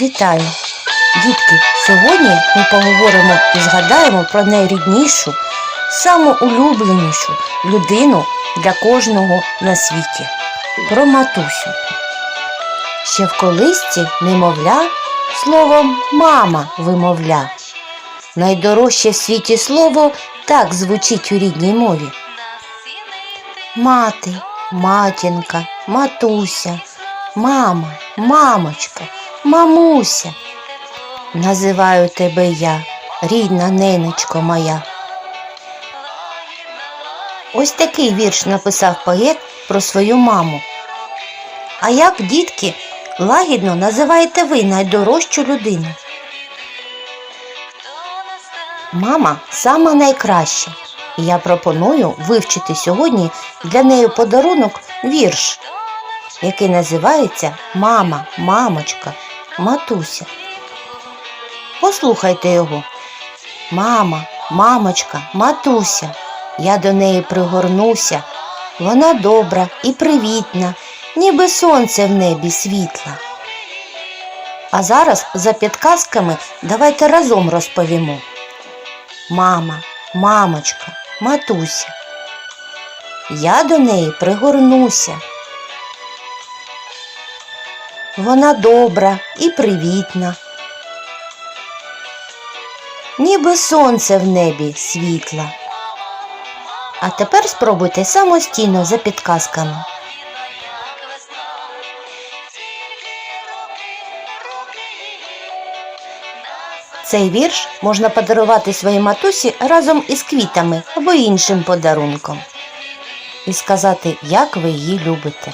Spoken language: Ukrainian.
Вітаю! Дітки, сьогодні ми поговоримо і згадаємо про найріднішу, саму улюбленішу людину для кожного на світі про матусю. Ще в колисці немовля словом мама вимовля. Найдорожче в світі слово так звучить у рідній мові. Мати, матінка, матуся, мама, мамочка, мамуся. Називаю тебе я, рідна ненечко моя. Ось такий вірш написав поет про свою маму. А як, дітки, лагідно називаєте ви найдорожчу людину? Мама сама найкраща. Я пропоную вивчити сьогодні для неї подарунок вірш, який називається Мама, мамочка, матуся. Послухайте його. Мама, мамочка, матуся. Я до неї пригорнуся. Вона добра і привітна, ніби сонце в небі світла. А зараз за підказками давайте разом розповімо. Мама, мамочка, матуся. Я до неї пригорнуся. Вона добра і привітна. Ніби сонце в небі світла. А тепер спробуйте самостійно за підказками. Цей вірш можна подарувати своїй матусі разом із квітами або іншим подарунком. І сказати, як ви її любите.